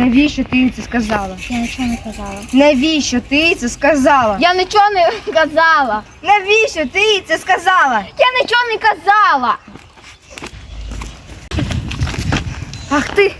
Навіщо ти це сказала? Я нічого не казала. Навіщо ти це сказала? Я нічого не казала. Навіщо ти це сказала? Я нічого не казала. Ах ти!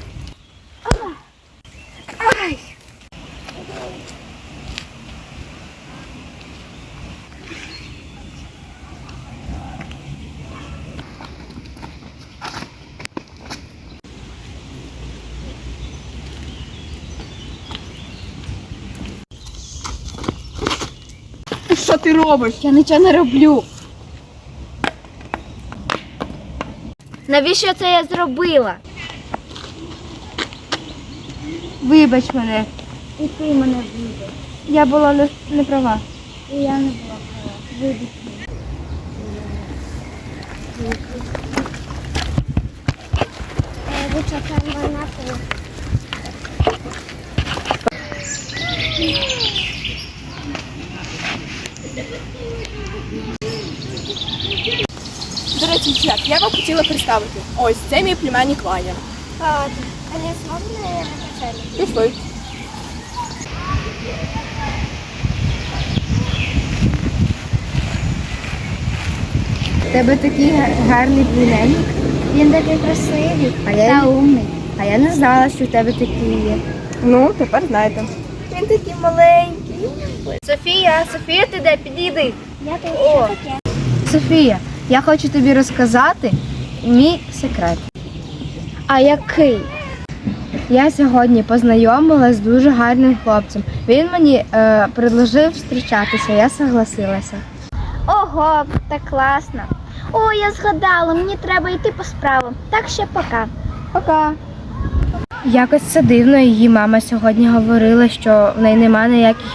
Що ти робиш? Я нічого не роблю. Навіщо це я зробила? Вибач мене, І ти мене вибач. я була не, не права. І я не була права. Вибач. Ви чекаємо на Речі, я вам хотіла представити. Ось це мій племянник Ваня. А не зможна я на Пішли. У тебе такий гарний племянник. Він такий красивий А я, та умний. а я не знала, що в тебе такий є. Ну, тепер знаєте. Він такий маленький. Софія, Софія, ти де? Підійди. Я тут О. що таке? Софія, я хочу тобі розказати мій секрет. А який? Я сьогодні познайомилася з дуже гарним хлопцем. Він мені е, предложив зустрічатися, я согласилася. Ого, так класно. О, я згадала, мені треба йти по справам. Так ще пока. Пока. Якось це дивно. Її мама сьогодні говорила, що в неї немає ніяких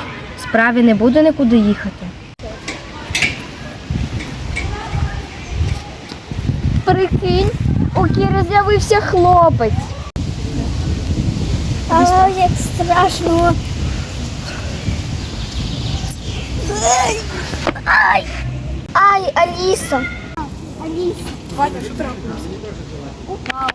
справ і не буде нікуди їхати. Прикинь, у Кіри з'явився хлопець. Але як страшно. Ай! Ай! Ай, Аліса! Аліса. Ваня, що трапилося? Упав.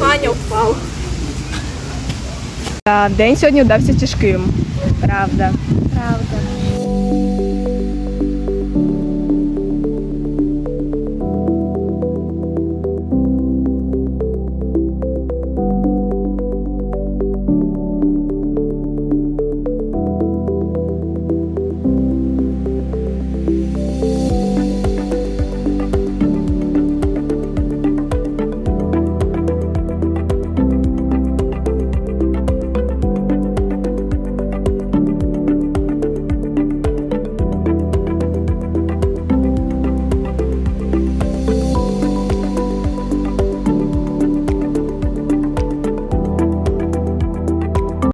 Ваня впав. День сьогодні вдався тяжким. Правда. Правда.